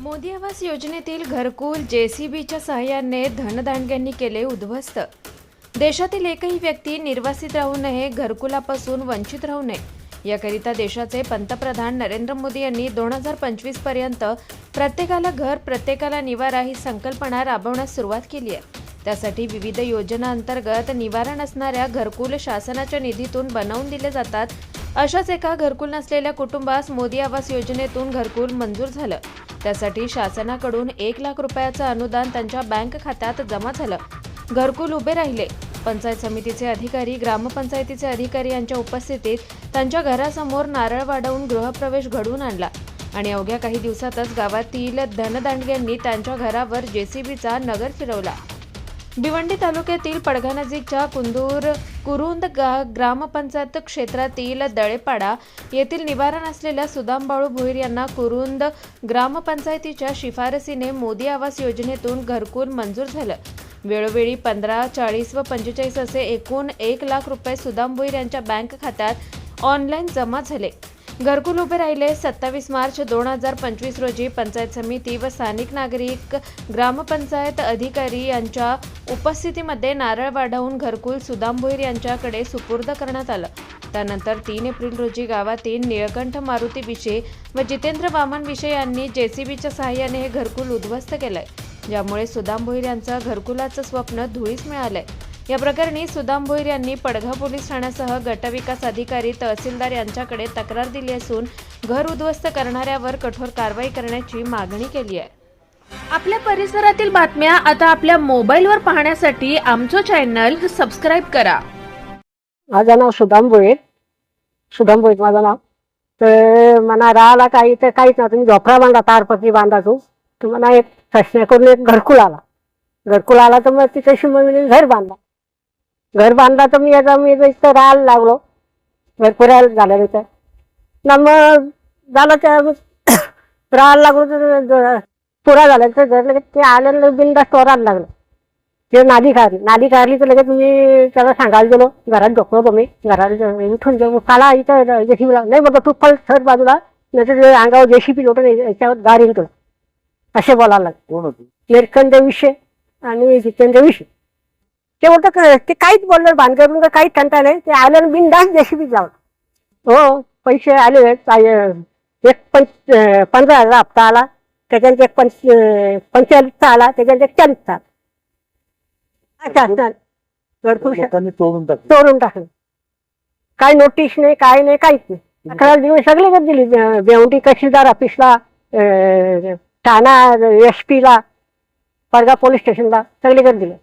मोदी आवास योजनेतील घरकुल जेसीबीच्या सहाय्याने धनदांडग्यांनी केले उद्ध्वस्त. देशातील एकही व्यक्ती निर्वासित राहू नये घरकुलापासून वंचित राहू नये. याकरिता देशाचे पंतप्रधान नरेंद्र मोदी यांनी दोन हजार पंचवीसपर्यंत प्रत्येकाला घर प्रत्येकाला निवारा ही संकल्पना राबवण्यास सुरुवात केली आहे. त्यासाठी विविध योजना अंतर्गत निवारा नसणाऱ्या घरकुल शासनाच्या निधीतून बनवून दिले जातात अशाच एका घरकुल नसलेल्या कुटुंबास मोदी आवास योजनेतून घरकुल मंजूर झालं. त्यासाठी शासनाकडून एक लाख रुपयाचं अनुदान त्यांच्या बँक खात्यात जमा झालं. घरकुल उभे राहिले. पंचायत समितीचे अधिकारी ग्रामपंचायतीचे अधिकारी यांच्या उपस्थितीत त्यांच्या घरासमोर नारळ वाढवून गृहप्रवेश घडवून आणला. आणि अवघ्या काही दिवसातच गावातील धनदांडग्यांनी त्यांच्या घरावर जेसीबीचा नगर फिरवला. भिवंडी तालुक्यातील पडघानजीकच्या कुंदूर कुरुंद गा ग्रामपंचायत क्षेत्रातील दळेपाडा येथील निवारण असलेल्या सुदाम बाळू भोईर यांना कुरुंद ग्रामपंचायतीच्या शिफारसीने मोदी आवास योजनेतून घरकुल मंजूर झालं. वेळोवेळी पंधरा चाळीस व पंचेचाळीस असे एकूण एक लाख रुपये सुदाम भोईर यांच्या बँक खात्यात ऑनलाईन जमा झाले. घरकुल उभे राहिले. सत्तावीस मार्च दोन हजार पंचवीस रोजी पंचायत समिती व स्थानिक नागरिक ग्रामपंचायत अधिकारी यांच्या उपस्थितीमध्ये नारळ वाढवून घरकुल सुदाम भोईर यांच्याकडे सुपूर्द करण्यात आलं. त्यानंतर तीन एप्रिल रोजी गावातील निळकंठ मारुती विषय व जितेंद्र वामन विषय यांनी जेसीबीच्या सहाय्याने हे घरकुल उद्ध्वस्त केलंय. ज्यामुळे सुदाम भोईर यांचं घरकुलाचं स्वप्न धुळीस मिळालंय. या प्रकरणी सुदाम भोईर यांनी पडघा पोलीस ठाण्यासह गटविकास अधिकारी तहसीलदार यांच्याकडे तक्रार दिली असून घर उद्ध्वस्त करणाऱ्यावर कठोर कारवाई करण्याची मागणी केली आहे. आपल्या परिसरातील बातम्या आता आपल्या मोबाईलवर पाहण्यासाठी आमचं चॅनल सबस्क्राईब करा. माझं नाव सुदाम भोईर. सुदाम भोईर माझं नाव. तर मला राहायला काही तर काहीच नाही तुम्ही झोपडा बांधा तारपत्री बांधा तू तर मला एक प्रश्न करून एक घरकुल आला. घरकुल आला तर मग तिच्याशी मग घर बांधला. घर बांधला तर मी आता मी इथं राहायला लागलो. घर फिरायला झालं तिथं ना मग झालं त्या राहायला लागलो तर पुरा झाला. तर घर लगेच ते आलेलं बिंदा चोरायला लागलं. ते नादी काढली नादी काढली तर लगेच मी त्याला सांगायला गेलो. घरात झोपलो तुम्ही घरात ज- उठून जाऊ काला इथं जेसीबी नाही बघा तू पल सर बाजूला. नाही तर अंगावर जेसीबी लोटून याच्यावर गार येईल तुला. असे बोलायला लागले. निरखंड विषय आणि जितेंद्र विषय. ते बोलतं का ते काहीच बोललं भानगड का काहीच ठणता नाही. ते आलं बिनधास्त जेसीबी जाऊन हो पैसे आले एक पंच पंधरा हजार हप्ता आला त्याच्यानंतर एक पंच पंचेचाळीसचा आला त्याच्यानंतर एक चाळीसचा आला. अच्छा अच्छा भरपूर लोकांनी तोडून टाकलं. चोरून टाकलं. काय नोटीस नाही काय नाही काहीच नाही. अकरा दिवस सगळे दिली. अं, बेवंटी तहसीलदार ऑफिसला अं, ठाणा एस पीला पडगा पोलीस स्टेशनला सगळीकडे दिलं.